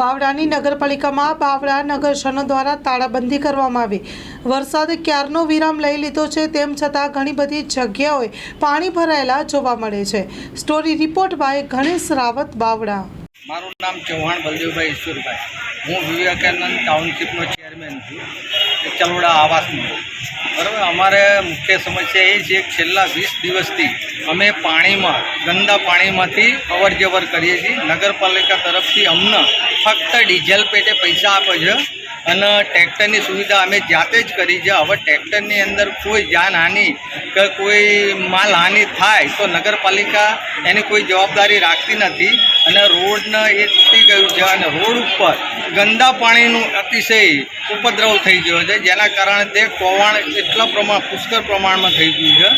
બાવડાની નગરપાલિકામાં બાવળા નગરજનો દ્વારા તાળાબંધી કરવામાં આવી. વરસાદ ક્યારનો વિરામ લઈ લીધો છે તેમ છતાં ઘણી બધી જગ્યાઓએ પાણી ભરાયેલા જોવા મળે છે. Story report by Ganesh Rawat, Bavla. મારું નામ ચૌહાણ બલદેવભાઈ ઈશ્વરભાઈ. હું વિવેકાનંદ ટાઉનશીપનો ચેરમેન છું. ચલોડા આવાસનું બરાબર? અમારે મુખ્ય સમસ્યા એ છે કે છેલ્લા વીસ દિવસથી અમે પાણીમાં, ગંદા પાણીમાંથી અવર જવર કરીએ છીએ. નગરપાલિકા તરફથી અમને ફક્ત ડીઝલ પેટે પૈસા આપે છે. અને ટ્રેક્ટરની સુવિધા અમે જાતે જ કરી છે. હવે ટ્રેક્ટરની અંદર કોઈ જાનહાનિ કે કોઈ માલહાનિ થાય તો નગરપાલિકા એની કોઈ જવાબદારી રાખતી નથી અને રોડને એ તૂટી ગયું છે અને રોડ ઉપર ગંદા પાણીનું અતિશય ઉપદ્રવ થઈ ગયો છે. જેના કારણે તે કોવાણ એટલા પ્રમાણ પુષ્કળ પ્રમાણમાં થઈ ગયું છે.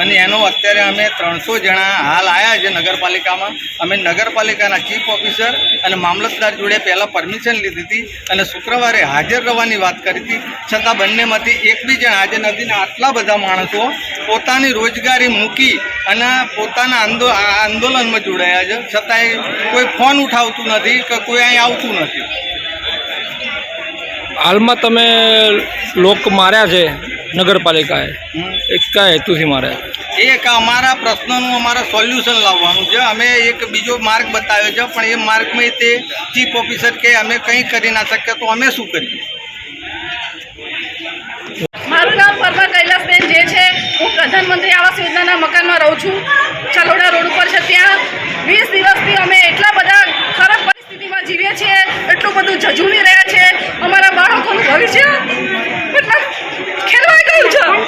અને એનો અત્યારે અમે ત્રણસો જણા હાલ આવ્યા છે નગરપાલિકામાં. અમે નગરપાલિકાના ચીફ ઓફિસર અને મામલતદાર જોડે પહેલાં પરમિશન લીધી હતી અને શુક્રવારે હાજર રહેવાની વાત કરી હતી. છતાં બંનેમાંથી એક બી જણ હાજર નથી ને આટલા બધા માણસો પોતાની રોજગારી મૂકી અને પોતાના આંદો આંદોલનમાં જોડાયા છે. છતાંય કોઈ ફોન ઉઠાવતું નથી કે કોઈ અહીં આવતું નથી. હાલમાં તમે લોક માર્યા છે. નગરપાલિકાએ એ કયા હેતુથી મારે. એક અમારા પ્રશ્નનું અમારે સોલ્યુશન લાવવાનું છે. અમે એક બીજો માર્ગ બતાવ્યો છે પણ એ માર્ગમાં તે ચીફ ઓફિસર કે અમે કંઈ કરી ના શકીએ તો અમે શું કરીએ? મારું નામ પર્વા કૈલાસબેન જે છે. હું પ્રધાનમંત્રી આવાસ યોજનાના મકાનમાં રહું છું. ચાલોડા રોડ ઉપર છે ત્યાં. વીસ દિવસથી અમે એટલા બધા ખરાબ પરિસ્થિતિમાં જીવીએ છીએ. એટલું બધું જજુમી રહ્યા છે અમારા બાળકોનું ભવિષ્ય can I go to?